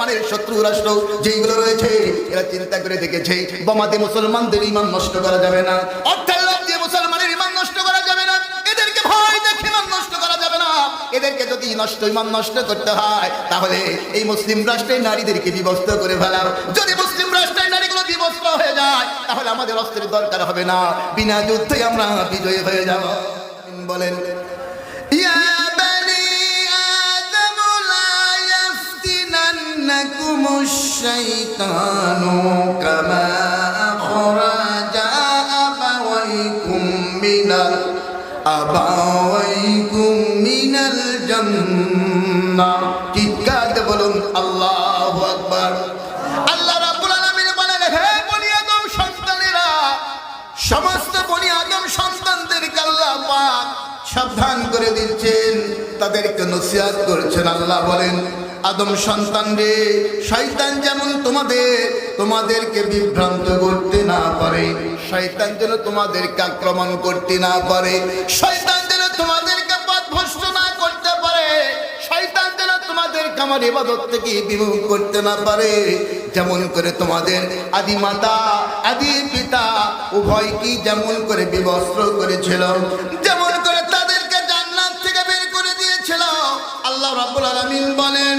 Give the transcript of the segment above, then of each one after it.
মুসলমানের শত্রু রাষ্ট্র যেইগুলো রয়েছে, এরা চিন্তা করে দেখেছে, বোমাতে মুসলমানদের ইমান নষ্ট করা যাবে না। মুসলমানের ইমান নষ্ট করা যাবে না। এদেরকে ইমান নষ্ট করা যাবে না। এদেরকে যদি নষ্ট ইমান নষ্ট করতে হয়, তাহলে এই মুসলিম রাষ্ট্রের নারীদেরকে বিভক্ত করে যদি মুসলিম রাষ্ট্রের বিভক্ত হয়ে যায়, তাহলে আমাদের দরকার হবে না। বিনা যুদ্ধে আমরা বিজয়ী হয়ে যাব। বলেন। يفتننكم الشيطان كما أخرج أبويكم من ال- أبويكم من الجنة চিৎকার দিয়ে বলুন আল্লাহু আকবার আল্লাহ রাব্বুল আলামিন বলেন হে বনি আদম সন্তানেরা সমস্ত বনি আদম সন্তানদেরকে আল্লাহ পাক সাবধান করে দিচ্ছেন তাদেরকে নসিহত করছেন আল্লাহ বলেন আদম সন্তান রে, শয়তান যেমন তোমাদের, তোমাদেরকে বিভ্রান্ত করতে না পারে। শয়তান যেন তোমাদেরকে আক্রমণ করতে না পারে। শয়তান যেন তোমাদেরকে পথভ্রষ্ট না করতে পারে। শয়তান যেন তোমাদেরকে আমার ইবাদত থেকে বিমুখ করতে না পারে। যেমন করে তোমাদের আদি মাতা, আদি পিতা, উভয় কি যেমন করে বিবস্ত্র করেছিল, যেমন করে তাদেরকে জান্নাত থেকে বের করে দিয়েছিল। আল্লাহ রাব্বুল আলামিন বলেন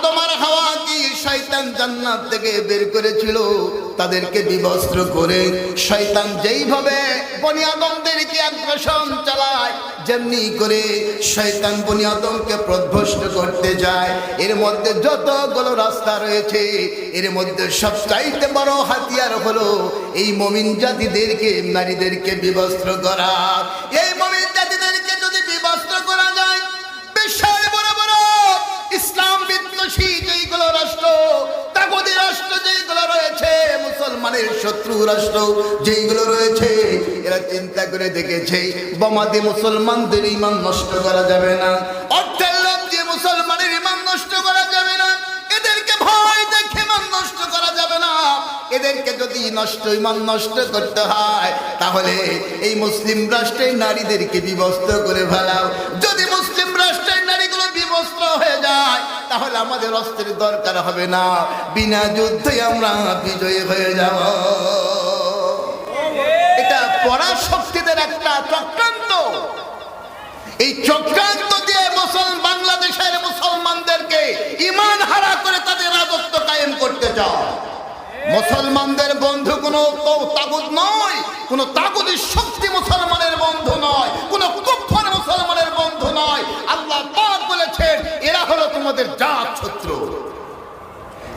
আদম আর হাওয়া কি শয়তান জান্নাত থেকে বের করেছিল? তাদেরকে বিবস্ত্র করে শয়তান যেইভাবে বনি আদমদেরকে আগ্রাসন চালায়, যেমনি করে শয়তান বনি আদমকে প্রধ্বস্ত করতে যায়। এর মধ্যে যতগুলো রাস্তা রয়েছে, এর মধ্যে সবচাইতে বড় হাতিয়ার হলো এই মমিন জাতিদেরকে, নারীদেরকে বিবস্ত্র করা। এই মমিন জাতিদেরকে বিদ্বেষী যেইগুলো রাষ্ট্র তাগদি রাষ্ট্র যেইগুলো রয়েছে, মুসলমানের শত্রু রাষ্ট্র যেইগুলো রয়েছে, এরা চিন্তা করে দেখেছে বোমাতে মুসলমানদের ইমান নষ্ট করা যাবে না, অর্থের লোভ দিয়ে মুসলমানের ইমান নষ্ট করা যাবে না, এদেরকে ভয় দেখে নষ্ট করা যাবে না, এদেরকে যদি নষ্ট, ইমান নষ্ট করতে হয়, তাহলে এই মুসলিম রাষ্ট্রের নারীদেরকে বিবস্ত করে ফেলাও, যদি তাহলে আমাদের অস্ত্রের দরকার হবে না। বিনা যুদ্ধে আমরা বিজয়ী হয়ে যাব। এটা পরাশক্তিদের একটা চক্রান্ত। এই চক্রান্ত দিয়ে মুসলমান বাংলাদেশের মুসলমানদেরকে ইমান হারা করে তাদের রাজত্ব কায়েম করতে চায় মুসলমানদের বন্ধু কোনো তাগুদ নয়, কোনো তাগুদের শক্তি মুসলমানের বন্ধু নয়, কোনো কুফর মুসলমানের বন্ধু নয়। আল্লাহ পাক বলেছেন, এরা হলো তোমাদের শত্রু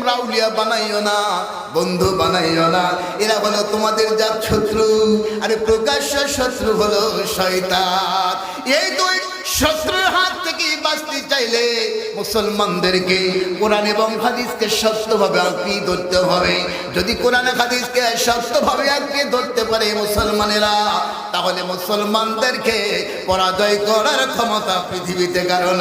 তোমরা উলিয়া বানাইও না, বন্ধু বানাইও না। এরা হলো তোমাদের জাত শত্রু? আরে প্রকাশ্য শত্রু হলো শয়তান। এই দুই শত্রুর হাত থেকে বাঁচতে চাইলে মুসলমানদেরকে কোরআন এবং হাদিসকে সত্যভাবে আঁকড়ি ধরতে হবে। যদি কোরআন হাদিসকে সত্যভাবে আঁকড়ে ধরতে পারে মুসলমানেরা, তাহলে মুসলমানদেরকে পরাজয় করার ক্ষমতা পৃথিবীতে কারণ